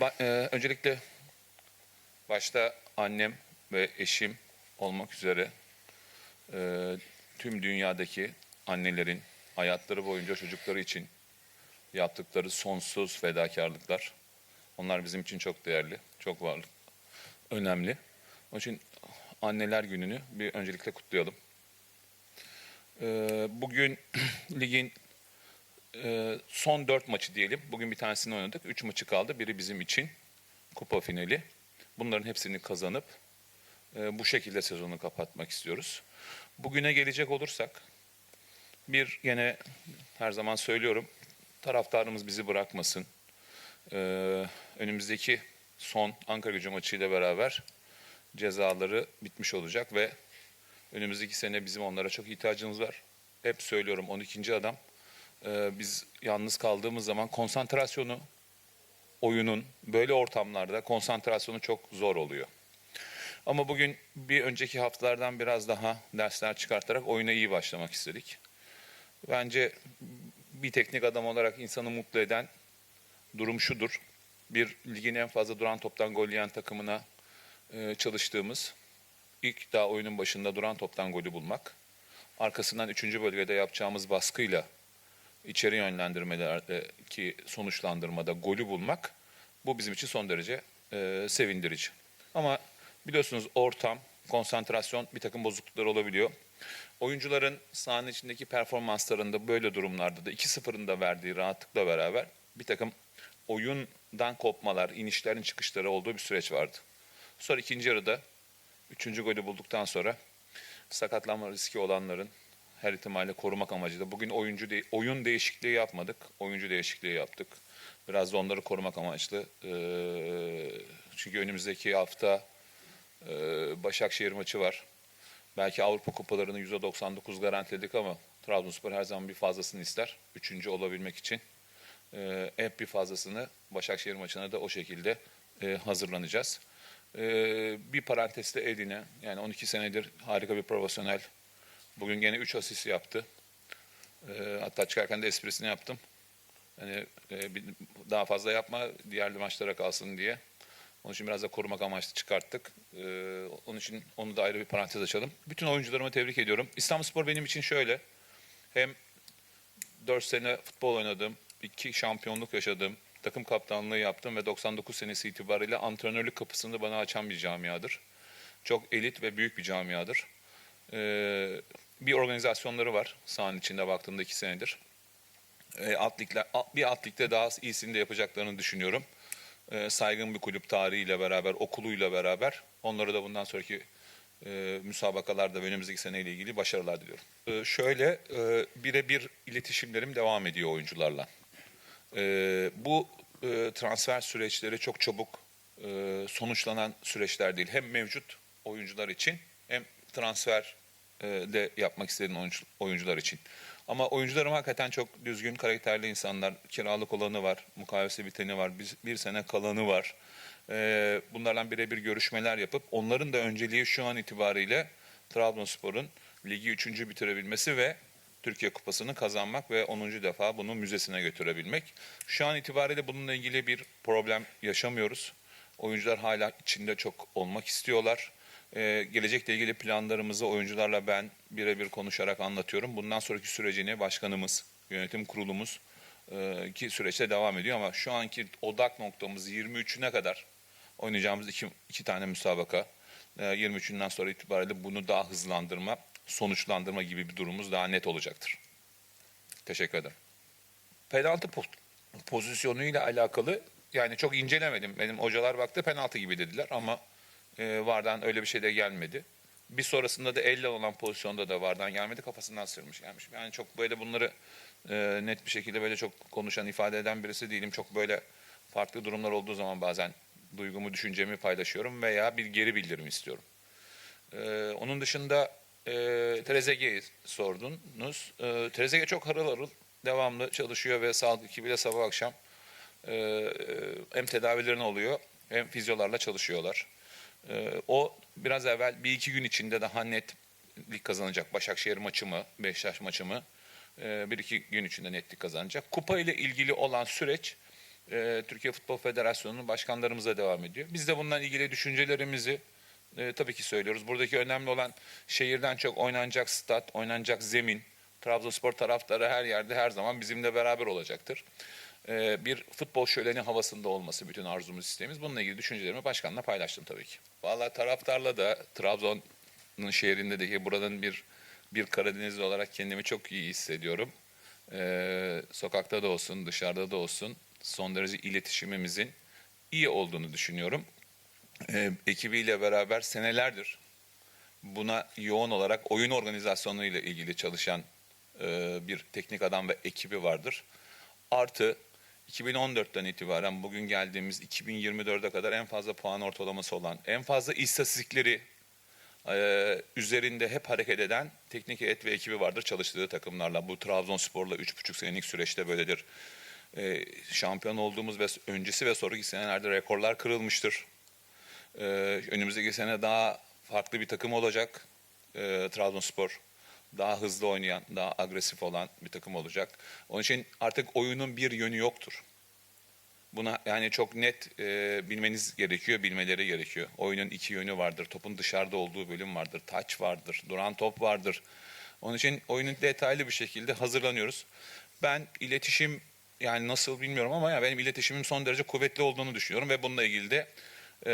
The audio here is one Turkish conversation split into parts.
Ba- e, öncelikle başta annem ve eşim olmak üzere e, tüm dünyadaki annelerin hayatları boyunca çocukları için yaptıkları sonsuz fedakarlıklar. Onlar bizim için çok değerli, çok varlık, önemli. Onun için anneler gününü bir öncelikle kutlayalım. E, bugün ligin e, son dört maçı diyelim. Bugün bir tanesini oynadık. Üç maçı kaldı. Biri bizim için kupa finali. Bunların hepsini kazanıp e, bu şekilde sezonu kapatmak istiyoruz. Bugüne gelecek olursak bir yine her zaman söylüyorum taraftarımız bizi bırakmasın. E, önümüzdeki son Ankara gücü maçıyla beraber cezaları bitmiş olacak ve önümüzdeki sene bizim onlara çok ihtiyacımız var. Hep söylüyorum 12. adam ee, biz yalnız kaldığımız zaman konsantrasyonu oyunun böyle ortamlarda konsantrasyonu çok zor oluyor. Ama bugün bir önceki haftalardan biraz daha dersler çıkartarak oyuna iyi başlamak istedik. Bence bir teknik adam olarak insanı mutlu eden durum şudur. Bir ligin en fazla duran toptan gol yiyen takımına e, çalıştığımız ilk daha oyunun başında duran toptan golü bulmak. Arkasından 3. bölgede yapacağımız baskıyla içeri yönlendirmelerdeki sonuçlandırmada golü bulmak bu bizim için son derece e, sevindirici. Ama biliyorsunuz ortam, konsantrasyon bir takım bozukluklar olabiliyor. Oyuncuların sahanın içindeki performanslarında böyle durumlarda da 2-0'ın da verdiği rahatlıkla beraber bir takım oyundan kopmalar, inişlerin çıkışları olduğu bir süreç vardı. Sonra ikinci yarıda üçüncü golü bulduktan sonra sakatlanma riski olanların her ihtimalle korumak amacıyla. Bugün oyuncu de- oyun değişikliği yapmadık. Oyuncu değişikliği yaptık. Biraz da onları korumak amaçlı. Ee, çünkü önümüzdeki hafta e, Başakşehir maçı var. Belki Avrupa kupalarını %99 garantiledik ama Trabzonspor her zaman bir fazlasını ister. Üçüncü olabilmek için. Ee, hep bir fazlasını Başakşehir maçına da o şekilde e, hazırlanacağız. Ee, bir parantezde Edine yani 12 senedir harika bir profesyonel Bugün gene 3 asist yaptı. Ee, hatta çıkarken de esprisini yaptım. Hani e, daha fazla yapma, diğer maçlara kalsın diye. Onun için biraz da korumak amaçlı çıkarttık. Ee, onun için onu da ayrı bir parantez açalım. Bütün oyuncularımı tebrik ediyorum. İstanbulspor benim için şöyle. Hem 4 sene futbol oynadım, 2 şampiyonluk yaşadım, takım kaptanlığı yaptım ve 99 senesi itibariyle antrenörlük kapısını bana açan bir camiadır. Çok elit ve büyük bir camiadır. Ee, bir organizasyonları var sahanın içinde baktığımda iki senedir. Alt- bir alt daha iyisini de yapacaklarını düşünüyorum. Ee, saygın bir kulüp tarihiyle beraber, okuluyla beraber onları da bundan sonraki e, müsabakalarda ve önümüzdeki seneyle ilgili başarılar diliyorum. Şöyle, e, birebir iletişimlerim devam ediyor oyuncularla. Bu e, transfer süreçleri çok çabuk e, sonuçlanan süreçler değil. Hem mevcut oyuncular için hem transfer e, de yapmak istediğin oyuncu- oyuncular için. Ama oyuncularım hakikaten çok düzgün, karakterli insanlar. Kiralık olanı var, mukavese biteni var, bir, sene kalanı var. Ee, bunlarla birebir görüşmeler yapıp onların da önceliği şu an itibariyle Trabzonspor'un ligi üçüncü bitirebilmesi ve Türkiye Kupası'nı kazanmak ve 10. defa bunu müzesine götürebilmek. Şu an itibariyle bununla ilgili bir problem yaşamıyoruz. Oyuncular hala içinde çok olmak istiyorlar. Ee, gelecekle ilgili planlarımızı oyuncularla ben birebir konuşarak anlatıyorum. Bundan sonraki sürecini başkanımız, yönetim kurulumuz e, ki süreçte devam ediyor ama şu anki odak noktamız 23'üne kadar oynayacağımız iki, iki tane müsabaka. E, 23'ünden sonra itibariyle bunu daha hızlandırma, sonuçlandırma gibi bir durumumuz daha net olacaktır. Teşekkür ederim. Penaltı po- pozisyonuyla alakalı yani çok incelemedim. Benim hocalar baktı penaltı gibi dediler ama e, VAR'dan öyle bir şey de gelmedi. Bir sonrasında da elle olan pozisyonda da VAR'dan gelmedi. Kafasından sırmış gelmiş. Yani çok böyle bunları e, net bir şekilde böyle çok konuşan, ifade eden birisi değilim. Çok böyle farklı durumlar olduğu zaman bazen duygumu, düşüncemi paylaşıyorum veya bir geri bildirim istiyorum. E, onun dışında e, Trezeguet'i sordunuz. E, Trezeguet çok harıl harıl devamlı çalışıyor ve sağlık ekibiyle sabah akşam e, e, hem tedavilerini oluyor hem fizyolarla çalışıyorlar. E, o biraz evvel bir iki gün içinde daha netlik kazanacak. Başakşehir maçı mı, Beşiktaş maçı mı e, bir iki gün içinde netlik kazanacak. Kupa ile ilgili olan süreç e, Türkiye Futbol Federasyonu'nun başkanlarımıza devam ediyor. Biz de bundan ilgili düşüncelerimizi e, tabii ki söylüyoruz. Buradaki önemli olan şehirden çok oynanacak stat, oynanacak zemin. Trabzonspor taraftarı her yerde her zaman bizimle beraber olacaktır. E, bir futbol şöleni havasında olması bütün arzumuz isteğimiz. Bununla ilgili düşüncelerimi başkanla paylaştım tabii ki. Vallahi taraftarla da Trabzon'un şehrinde de buranın bir bir Karadenizli olarak kendimi çok iyi hissediyorum. Ee, sokakta da olsun, dışarıda da olsun son derece iletişimimizin iyi olduğunu düşünüyorum. Ee, ekibiyle beraber senelerdir buna yoğun olarak oyun organizasyonu ile ilgili çalışan e, bir teknik adam ve ekibi vardır. Artı 2014'ten itibaren bugün geldiğimiz 2024'e kadar en fazla puan ortalaması olan, en fazla istatistikleri e, üzerinde hep hareket eden teknik heyet ve ekibi vardır çalıştığı takımlarla. Bu Trabzonspor'la 3,5 senelik süreçte böyledir. E, şampiyon olduğumuz ve öncesi ve sonraki senelerde rekorlar kırılmıştır. E, önümüzdeki sene daha farklı bir takım olacak. E, Trabzonspor daha hızlı oynayan, daha agresif olan bir takım olacak. Onun için artık oyunun bir yönü yoktur. Buna yani çok net e, bilmeniz gerekiyor, bilmeleri gerekiyor. Oyunun iki yönü vardır. Topun dışarıda olduğu bölüm vardır. Taç vardır, duran top vardır. Onun için oyunun detaylı bir şekilde hazırlanıyoruz. Ben iletişim yani nasıl bilmiyorum ama ya benim iletişimim son derece kuvvetli olduğunu düşünüyorum ve bununla ilgili de e,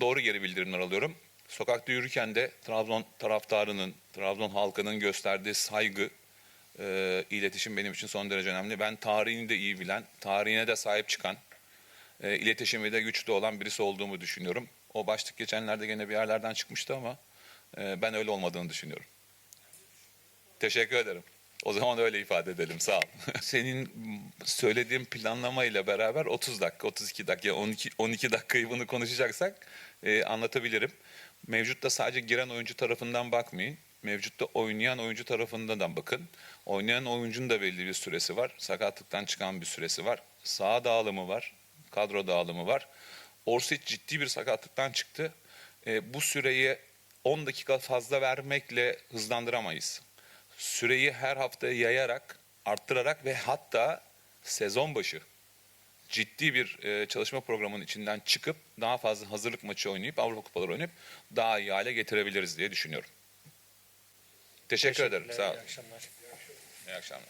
doğru geri bildirimler alıyorum. Sokakta yürürken de Trabzon taraftarının, Trabzon halkının gösterdiği saygı, e, iletişim benim için son derece önemli. Ben tarihini de iyi bilen, tarihine de sahip çıkan, e, iletişimi de güçlü olan birisi olduğumu düşünüyorum. O başlık geçenlerde gene bir yerlerden çıkmıştı ama e, ben öyle olmadığını düşünüyorum. Teşekkür ederim. O zaman öyle ifade edelim. Sağ ol. Senin söylediğin planlamayla beraber 30 dakika, 32 dakika, 12, 12 dakikayı bunu konuşacaksak e, anlatabilirim. Mevcutta sadece giren oyuncu tarafından bakmayın. Mevcutta oynayan oyuncu tarafından da bakın. Oynayan oyuncunun da belli bir süresi var. Sakatlıktan çıkan bir süresi var. Sağ dağılımı var. Kadro dağılımı var. Orsic ciddi bir sakatlıktan çıktı. E, bu süreyi 10 dakika fazla vermekle hızlandıramayız. Süreyi her hafta yayarak, arttırarak ve hatta sezon başı ciddi bir e, çalışma programının içinden çıkıp daha fazla hazırlık maçı oynayıp Avrupa Kupaları oynayıp daha iyi hale getirebiliriz diye düşünüyorum. Teşekkür ederim. Sağ olun. İyi akşamlar. İyi akşamlar.